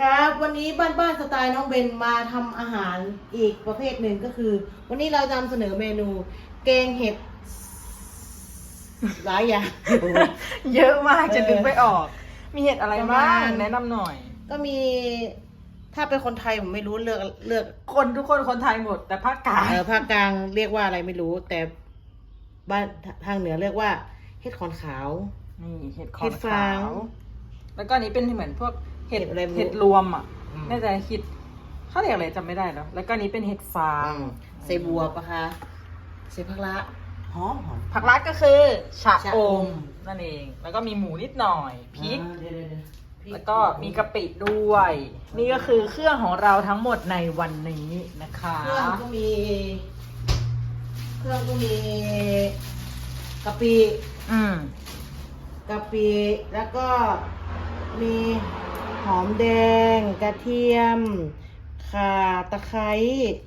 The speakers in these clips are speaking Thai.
ครับ วันนี้บ้านบ้านสไตล์น้องเบนมาทำอาหารอีกประเภทหนึ่งก็คือ วันนี้เราจะนำเสนอเมนูแกงเห็ดหลายอย่าง เยอะมากจะเออนึกไม่ออก มีเห็ดอะไรประบ้ามาณงแนะนำหน่อย ก็มีถ้าเป็นคนไทยผมไม่รู้เลือกเลือก คนทุกคนคนไทยหมด แต่ภาคกลางเออภาคกลางเรียกว่าอะไรไม่รู้ แต่บ้านทางเหนือเรียกว่าเห็ดขอนขาวนี่เห็ดคอเห็นดฟาขางวแล้วก็อันนี้เป็นเหมือนพวก เห็ดเห็ดอะไรไม่รู้ เห็ดรวมอะอืมน่าจะคิดเขาเรียกอะไรจำไม่ได้แล้ว แล้วก็อันนี้เป็นเห็ดฟางใส่บัวปะคะใส่ผักละหอมหอม ผักรัดก็คือชะชะออม มนั่นเอง แล้วก็มีหมูนิดหน่อยพริก อ่าเดี๋ยวเดี๋ยวเดี๋ยวพริแล้วก็มีกะปิด้วย นี่ก็คือเครื่องของเราทั้งหมดในวันนี้นะคะ เครื่องก็มี เครื่องก็มีกะปิอืมกะปิแล้วก็มี หอมแดง กระเทียม ข่าตะไคร้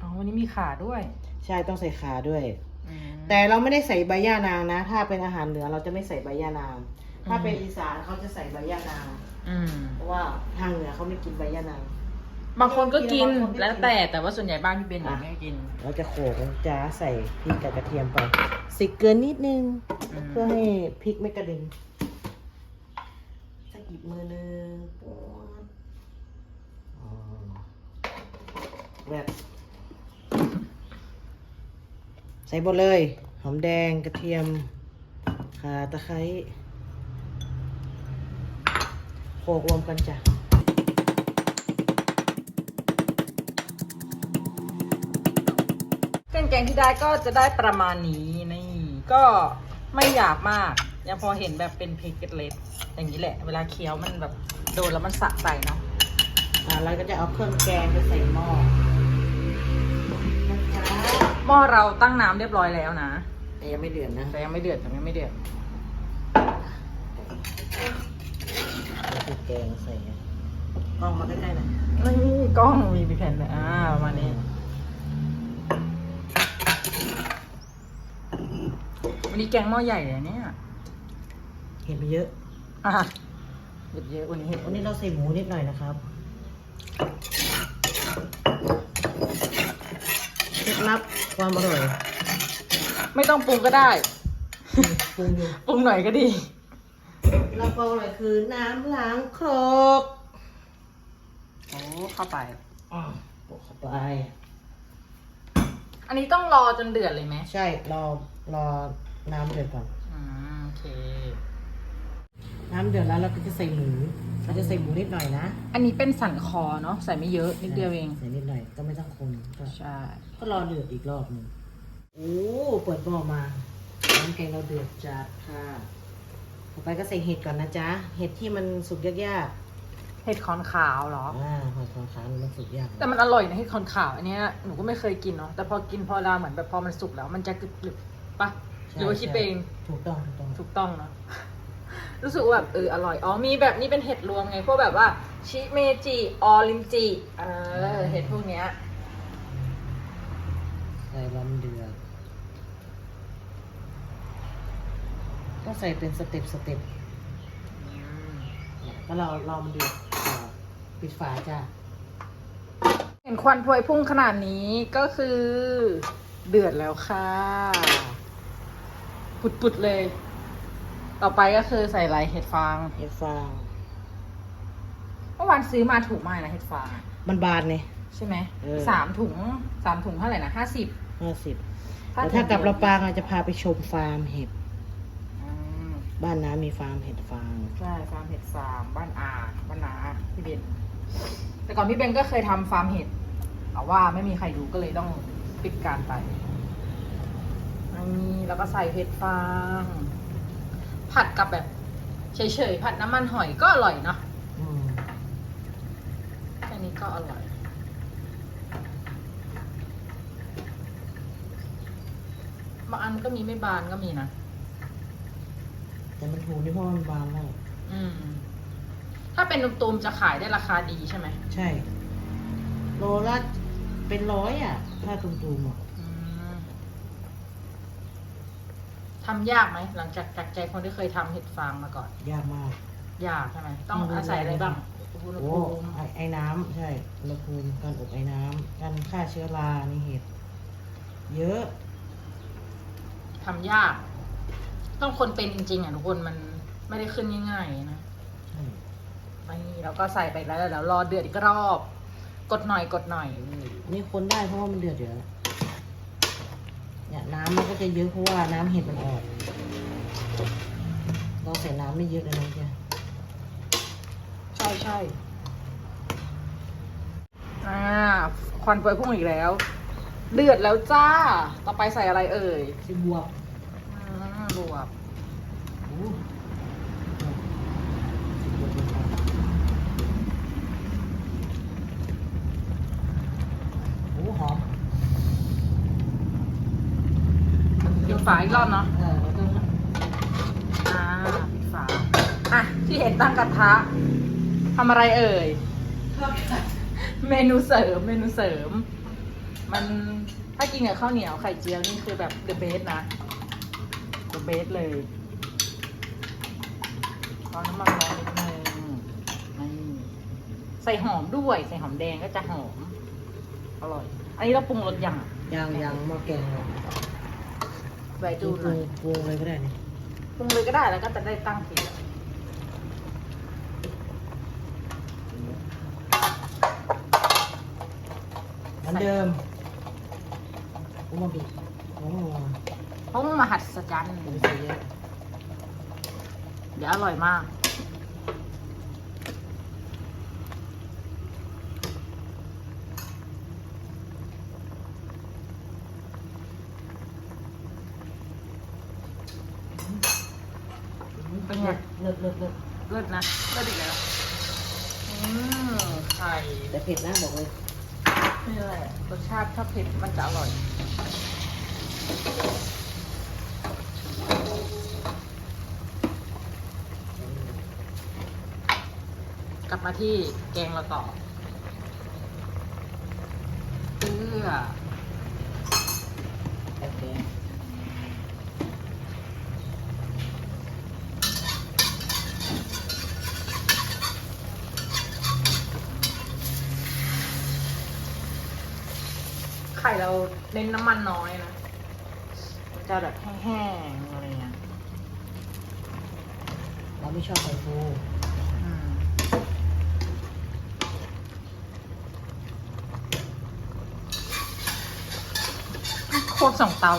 อ๋อวันนี้มีขาด้วยใช่ต้องใส่ขาด้วย อืม แต่เราไม่ได้ใส่ใบย่านางนะ ถ้าเป็นอาหารเหนือเราจะไม่ใส่ใบย่านาง ถ้าอืม เป็นอีสานเขาจะใส่ใบย่านาง อืม เพราะว่าทางเหนือเขาไม่กินใบย่านาง บางคนก็กินบางคนไม่กิน แล้วแต่แต่ว่าส่วนใหญ่บ้านพี่เบนเนี่ยอะไม่กินเราจะโขลกจ้าใส่พริกกับกระเทียมไปสิเกลือนิดนึงอืมเพื่อให้พริกไม่กระเด็นสักอีกมือนึงป๊วดอ๋อ แบบใส่หมดเลย หอมแดงกระเทียมข่าตะไคร้โขลกรวมกันจ้ะเครื่องแกงที่ได้ก็จะได้ประมาณนี้นี่ ก็ไม่หยาบมาก ยังพอเห็นแบบเป็นพริกเล็กๆอย่างนี้แหละ เวลาเคี้ยวมันแบบโดนแล้วมันสะใจเนาะอ่าเราก็จะเอาเครื่องแกงไปใส่หม้อ หม้อเราตั้งน้ำเรียบร้อยแล้วนะ แต่ยังไม่เดือดนะแต่ยังไม่เดือดแต่ยังไม่เดือดเราคือแกงใส่กล้องมาใกล้ๆหน่อยนี่กล้องมีแผ่นเลยอ่าประมาณนี้วันนี้แกงหม้อใหญ่เลยเนี่ยเห็นไปเยอะอะเห็ดเยอะวันนี้เห็ดวันนี้เราใส่หมูนิดหน่อยนะครับเค ล็ดลับความอร่อย ไม่ต้องปรุงก็ได้ปรุงอยู่ปรุงหน่อยก็ดีแล้วความอร่อยคือน้ำล้างครกโอ้เข้าไปอ่าโปะเข้าไป อันนี้ต้องรอจนเดือดเลยไหมใช่รอรอน้ำเดือดก่อนอืมโอเค น้ำเดือดแล้วเราก็จะใส่หมู เราจะใส่หมูนิดหน่อยนะอันนี้เป็นสันคอเนาะใส่ไม่เยอะนิดเดียวเอง ใส่นิดหน่อยก็ไม่ต้องคนก็ใช่ ก็รอเดือดอีกรอบหนึ่งโอ้เปิดหม้อมาน้ำแกงเราเดือดจัดค่ะ ต่อไปก็ใส่เห็ดก่อนนะจ๊ะ เห็ดที่มันสุกยากเห็ดคอนขาวเหรอ ๆอ่าหอยทองคำมันสุกยากแต่มันอร่อยนะเห็ดคอนขาวอันเนี้ยหนูก็ไม่เคยกินเนาะแต่พอกินพอเราเหมือนแบบพอมันสุกแล้ว มันจะกรึบๆปะหรือว่าคิดไปเองถูกต้องถูกต้องถูกต้องเนาะ รู้สึกว่าแบบเอออร่อย อ๋อมีแบบนี้เป็นเห็ดรวมไงพวกแบบว่าชิเมจิออรินจิเออเห็ดพวกเนี้ยใส่ลำเดือดต้องใส่เป็นสเต็ปสเต็ปเนี่ยก็เรารอมันเดือดอ่าปิดฝาจ้ะเห็นควันพวยพุ่งขนาดนี้ก็คือเดือดแล้วค่ะ ปุดๆเลย ต่อไปก็คือใส่ไรเห็ดฟางเห็ดฟาง เมื่อวานซื้อมาถูกมากนะเห็ดฟางอะมันบานเนี่ยใช่ไหมเออ สามถุงสามถุงเท่าไหร่นะห้าสิบห้าสิบแต่ถ้ากลับลำปางเราจะพาไปชมฟาร์มเห็ดบ้านน้ามีฟาร์มเห็ดฟาง ใช่ฟาร์มเห็ดฟาร์มบ้านอาบ้านนาพี่เบนแต่ก่อนพี่เบนก็เคยทำฟาร์มเห็ดแต่ว่าไม่มีใครดูก็เลยต้องปิดการไปอันนี้แล้วก็ใส่เห็ดฟาง ผัดกับแบบเฉยๆผัดน้ำมันหอยก็อร่อยเนาะอืมแค่นี้ก็อร่อย บางอันก็มีไม่บานก็มีนะ แต่มันถูกนี่เพราะมันบานแล้วอืม ถ้าเป็นตุมๆจะขายได้ราคาดีใช่ไหม ใช่ โลละเป็นร้อยอะ ถ้าตุ่มๆอะ อืม ทำยากไหมหลังจากจากใจคนที่เคยทำเห็ดฟางมาก่อน ยากมาก ยากใช่ไหมต้องอาศัยอะไรบ้างอุณหโอ้ภูมิไอไอ้น้ำใช่อุณหภูมิการอบไอ้น้ำการฆ่าเชื้อราในเห็ดเยอะ ทำยาก ต้องคนเป็นจริงๆอะทุกคนมันไม่ได้ขึ้นง่ายๆนะใช่นี่แล้วก็ใส่ไปแล้วแล้วรอเดือดอีกรอบ กดหน่อยกดหน่อย นี่คนได้เพราะว่ามันเดือดเดี๋ยวเนี่ยน้ำมันก็จะเยอะเพราะว่าน้ำเห็ดมันออก เราใส่น้ำไม่เยอะเลยนะเจ๊ใช่ใช่อ่าควันไฟพุ่งอีกแล้ว เดือดแล้วจ้า ต่อไปใส่อะไรเอ่ย สิบวกอืมบวบ โอ้สิบบวกเป็นพันโอ้หอม ปิด ฝาอีกรอบเนาะเออแล้วก็อ่าปิดฝา อะ ที่เห็นตั้งกระทะทำอะไรเอ่ยเมนูเสริม เมนูเสริม มันถ้ากินกับข้าวเหนียวไข่เจียวนี่คือแบบเดอะเบสนะเดอะเบสเลยร้อนน้ำมันร้อนนิดนึงนี่ใส่หอมด้วย ใส่หอมแดงก็จะหอม อร่อย อันนี้เราปรุงรสยังอะยางยางหม้อแกงเรา ไว้ปรุดูงหน่อยปรุงเลยก็ได้นี่ปรุงเลยก็ได้แล้วก็จะได้ตั้งทีเหมือนเดิมอุมาบิโอ้โหเพราะมันมหัศจรรย์ผมใส่เยอะ เดี๋ยวอร่อยมาก เป็นไงเลิศเลิศเลิศเลิศนะเลิศอีกแล้วอืมไข่แต่เผ็ดนะบอกเลยนี่แหละรสชาติถ้าเผ็ดมันจะอร่อยกลับมาที่แกงเราต่อเพื่อโอเค ไข่เราเน้นน้ำมันน้อยนะมันจะแบบแห้งๆอะไรเงี้ยเราไม่ชอบไข่ฟูอืมควบสองเตา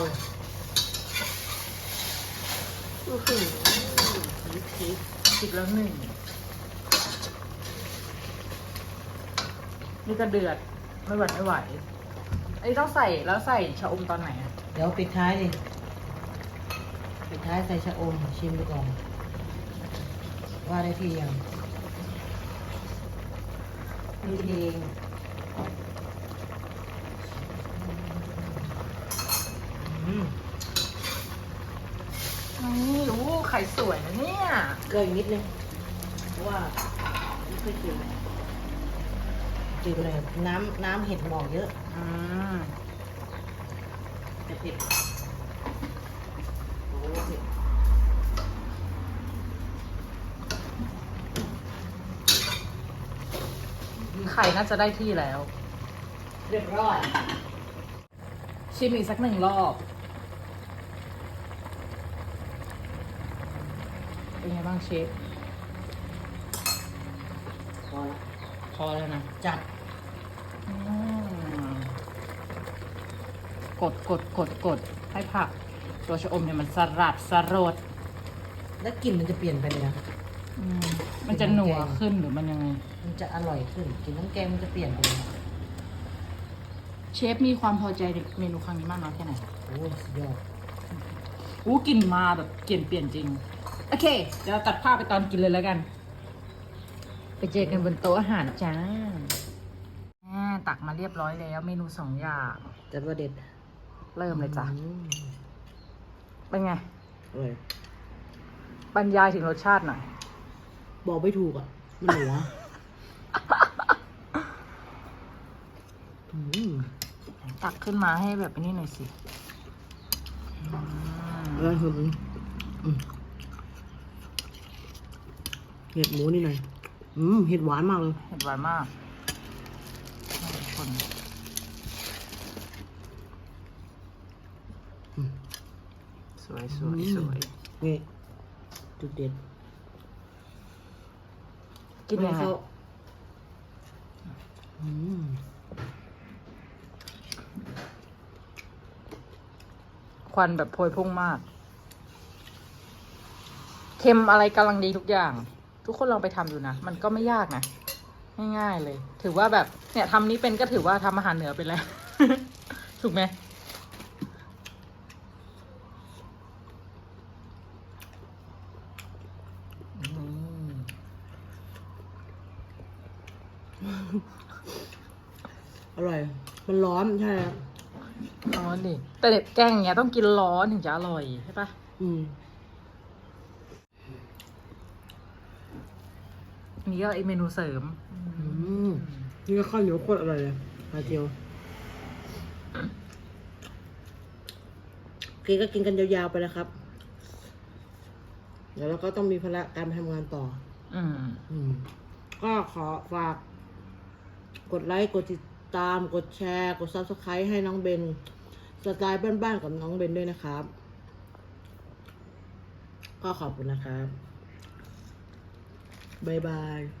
โอ้โหพริกพริกพริกแล้วหนึ่ง นี่ก็เดือด ไม่หวั่นไม่ไหว อันนี้ต้องใส่แล้วใส่ชะอมตอนไหนอะเดี๋ยวปิดท้ายดิ ปิดท้ายใส่ชะอมชิมดูก่อน ว่าได้ที่ยังนี่เองอืมนี่รู้ไข่สวยนะเนี่ย เกลืออีกนิดนึงเพราะว่าไม่ค่อยกิน จืดเลยน้ำน้ำเห็ดมันออกเยอะอืมจะเผ็ดโอ้เผ็ดไข่น่าจะได้ที่แล้ว เรียบร้อย ชิมอีกสักหนึ่งรอบเป็นไงบ้างเชฟพอละพ อแล้วนะ จัดอืมกดกดกดกดให้ผัก ตัวชะอมเนี่ยมันสลัดสรดแล้วกลิ่นมันจะเปลี่ยนไปเลยนะอืมมันจะหนัวขึ้นหรือมันยังไง มันจะอร่อยขึ้นกลิ่นน้ำแกงมันจะเปลี่ยนไปเลยนะเชฟมีความพอใจในเมนูครั้งนี้มากน้อยแค่ไหนโอ้สุดยอดอู้กลิ่นมาแบบเปลี่ยนเปลี่ยนจริง โอเค เดี๋ยวเราตัดภาพไปตอนกินเลยแล้วกัน ไปเจอกันบนโต๊ะอาหารจ้าอ่าตักมาเรียบร้อยแล้ว เมนูสองอย่างแต่ว่าเด็ดเริ่มเลยจ้ะอืมเป็นไง อร่อยบรรยายถึงรสชาติหน่อย บอกไม่ถูกอะ มันหัวอืมตักขึ้นมาให้แบบนี้หน่อยสิอืมอร่อยหืมอืมเห็ดหมูนี่หน่อย อืมเห็ดหวานมากเลยเห็ดหวานมากทุกคนอืมสวยสวยสวยนี่จุดเด็ดกินยังไงเขาอืมควันแบบโพยพุ่งมาก เค็มอะไรกำลังดีทุกอย่าง ทุกคนลองไปทำดูนะ มันก็ไม่ยากนะง่ายๆเลย ถือว่าแบบเนี่ยทำนี้เป็นก็ถือว่าทำอาหารเหนือไปแล้ว ถูกไหมอร่อย มันร้อนใช่ครับร้อนดิแต่เด็ดแกงอย่างเงี้ยต้องกินร้อนถึงจะอร่อยใช่ปะอืม นนี่ก็อีกเมนูเสริมอืมนี่ก็ข้าวเหนียวโคตรอร่อยเลยปลาเจียวโอเคก็กินกันยาวๆไปนะครับ เดี๋ยวเราก็ต้องมีภาระการไปทำงานต่อ อืม อืม ก็ขอฝาก กดไลค์ กดติดตาม กดแชร์ กด subscribe ให้น้องเบน สไตล์บ้านๆกับน้องเบนด้วยนะครับ ก็ขอบคุณนะครับ บ๊ายบาย